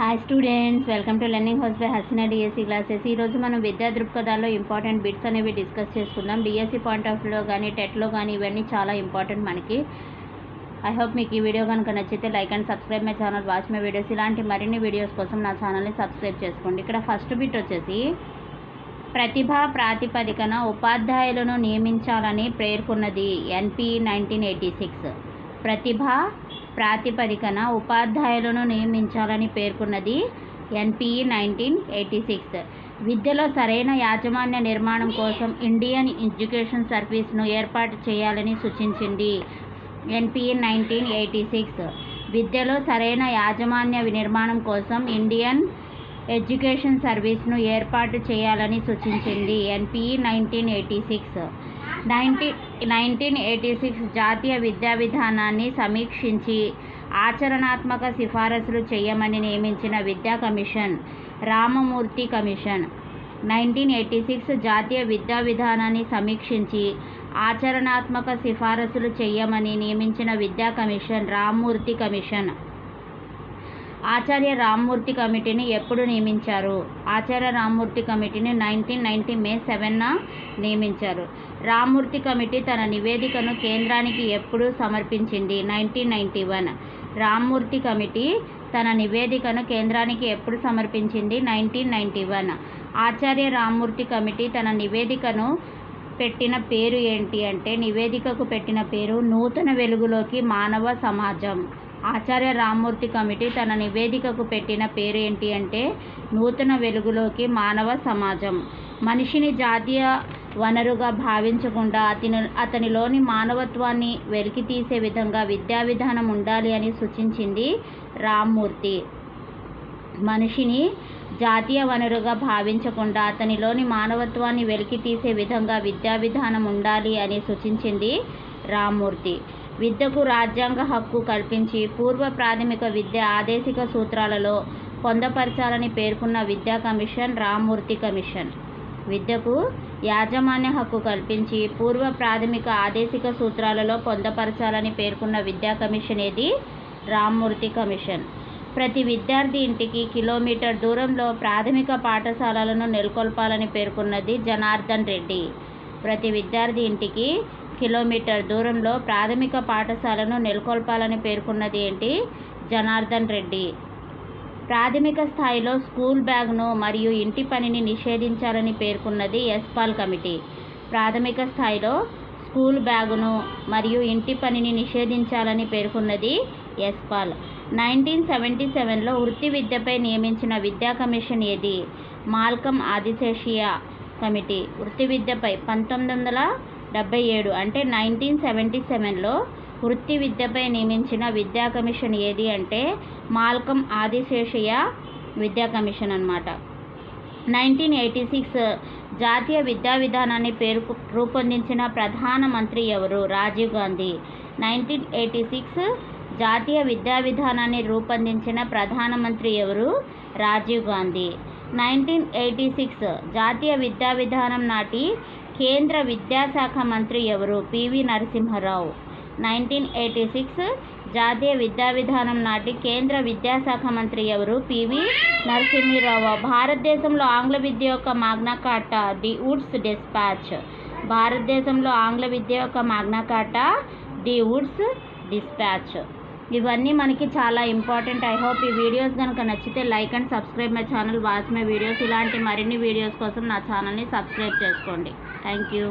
Hi students welcome to learning house by Hasina DSC classes ఈరోజు మనం విద్యా దృక్పథాల్లో ఇంపార్టెంట్ బిట్స్ అనేవి డిస్కస్ చేసుకుందాం. డిఎస్సి పాయింట్ ఆఫ్ వ్యూలో కానీ టెట్లో కానీ ఇవన్నీ చాలా ఇంపార్టెంట్ మనకి. ఐ హోప్ మీకు ఈ వీడియో కనుక నచ్చితే like and subscribe my channel watch my videos ఇలాంటి మరిన్ని వీడియోస్ కోసం నా ఛానల్ని సబ్స్క్రైబ్ చేసుకోండి. ఇక్కడ ఫస్ట్ బిట్ వచ్చేసి ప్రతిభా ప్రాతిపదికన ఉపాధ్యాయులను నియమించాలని పేర్కొన్నది ఎన్పి నైన్టీన్ ఎయిటీ సిక్స్ ప్రతిభ ప్రాతిపదికన ఉపాధ్యాయులను నియమించాలని పేర్కొన్నది ఎన్పిఈ నైన్టీన్ ఎయిటీ సిక్స్. విద్యలో సరైన యాజమాన్య నిర్మాణం కోసం ఇండియన్ ఎడ్యుకేషన్ సర్వీస్ను ఏర్పాటు చేయాలని సూచించింది ఎన్పిఈ నైన్టీన్ ఎయిటీ సిక్స్. విద్యలో సరైన యాజమాన్య నిర్మాణం కోసం ఇండియన్ ఎడ్యుకేషన్ సర్వీస్ను ఏర్పాటు చేయాలని సూచించింది NPE nineteen eighty six. Ninety nineteen eighty six జాతీయ విద్యా విధానాన్ని సమీక్షించి ఆచరణాత్మక సిఫారసులు చేయమని నియమించిన విద్యా commission Ramamurthy commission. Nineteen eighty six జాతీయ విద్యా విధానాన్ని సమీక్షించి ఆచరణాత్మక సిఫారసులు చేయమని నియమించిన విద్యా కమిషన్ రామ్మూర్తి కమిషన్. ఆచార్య రామ్మూర్తి కమిటీని ఎప్పుడు నియమించారు? ఆచార్య రామ్మూర్తి కమిటీని నైన్టీన్ నైన్టీ మే సెవెన్న నియమించారు. రామ్మూర్తి కమిటీ తన నివేదికను కేంద్రానికి ఎప్పుడు సమర్పించింది? Nineteen ninety one. Rammurthy committee తన నివేదికను కేంద్రానికి ఎప్పుడు సమర్పించింది? Nineteen ninety one. Acharya Rammurthy committee తన నివేదికను పెట్టిన పేరు ఏంటి అంటే నివేదికకు పెట్టిన పేరు నూతన వెలుగులోకి మానవ సమాజం. ఆచార్య రామ్మూర్తి కమిటీ తన నివేదికకు పెట్టిన పేరు ఏంటి అంటే నూతన వెలుగులోకి మానవ సమాజం. మనిషిని జాతీయ వనరుగా భావించకుండా అతని అతనిలోని మానవత్వాన్ని వెలికితీసే విధంగా విద్యా విధానం ఉండాలి అని సూచించింది రామ్మూర్తి. మనిషిని జాతీయ వనరుగా భావించకుండా అతనిలోని మానవత్వాన్ని వెలికితీసే విధంగా విద్యా విధానం ఉండాలి అని సూచించింది రామ్మూర్తి. విద్యకు రాజ్యాంగ హక్కు కల్పించి పూర్వ ప్రాథమిక విద్య ఆదేశిక సూత్రాలలో పొందపరచాలని పేర్కొన్న విద్యా కమిషన్ రామ్మూర్తి కమిషన్. విద్యకు యాజమాన్య హక్కు కల్పించి పూర్వ ప్రాథమిక ఆదేశిక సూత్రాలలో పొందపరచాలని పేర్కొన్న విద్యా కమిషన్ ఏది? రామ్మూర్తి కమిషన్. ప్రతి విద్యార్థి ఇంటికి కిలోమీటర్ దూరంలో ప్రాథమిక పాఠశాలలను నెలకొల్పాలని పేర్కొన్నది జనార్దన్ రెడ్డి. ప్రతి విద్యార్థి ఇంటికి కిలోమీటర్ దూరంలో ప్రాథమిక పాఠశాలను నెలకొల్పాలని పేర్కొన్నది ఏంటి? జనార్దన్ రెడ్డి. ప్రాథమిక స్థాయిలో స్కూల్ బ్యాగ్ను మరియు ఇంటి పనిని నిషేధించాలని పేర్కొన్నది ఎస్పాల్ కమిటీ. ప్రాథమిక స్థాయిలో స్కూల్ బ్యాగును మరియు ఇంటి పనిని నిషేధించాలని పేర్కొన్నది ఎస్పాల్ నైన్టీన్ సెవెంటీ సెవెన్లో వృత్తి విద్యపై నియమించిన విద్యా కమిషన్ ఏది? Malcolm Adiseshiah committee. వృత్తి విద్యపై పంతొమ్మిది వందల డెబ్బై ఏడు. అంటే నైన్టీన్ సెవెంటీ సెవెన్లో వృత్తి విద్యపై నియమించిన విద్యా కమిషన్ ఏది అంటే మాల్కం ఆదిశేషయ్య విద్యా కమిషన్ అనమాట నైన్టీన్ ఎయిటీ సిక్స్ జాతీయ విద్యా విధానాన్ని పేరు రూపొందించిన ప్రధానమంత్రి ఎవరు? Rajiv Gandhi. Nineteen eighty six జాతీయ విద్యా విధానాన్ని రూపొందించిన ప్రధానమంత్రి ఎవరు? Rajiv Gandhi. Nineteen eighty six జాతీయ విద్యా విధానం నాటి కేంద్ర విద్యాశాఖ మంత్రి ఎవరు? PV Narasimha Rao. Nineteen eighty six జాతీయ విద్యా విధానం నాటి కేంద్ర విద్యాశాఖ మంత్రి ఎవరు? పివి నరసింహరావు. భారతదేశంలో ఆంగ్ల విద్య యొక్క మాగ్నకాట ది వుడ్స్ డిస్పాచ్. భారతదేశంలో ఆంగ్ల విద్య యొక్క మాగ్నకాట ది వుడ్స్ డిస్పాచ్. ఇవన్నీ మనకి చాలా ఇంపార్టెంట్. ఐ హోప్ ఈ వీడియోస్ కనుక నచ్చితే like and subscribe my channel. Watch my videos. ఇలాంటి మరిన్ని వీడియోస్ కోసం నా ఛానల్ని సబ్స్క్రైబ్ చేసుకోండి. Thank you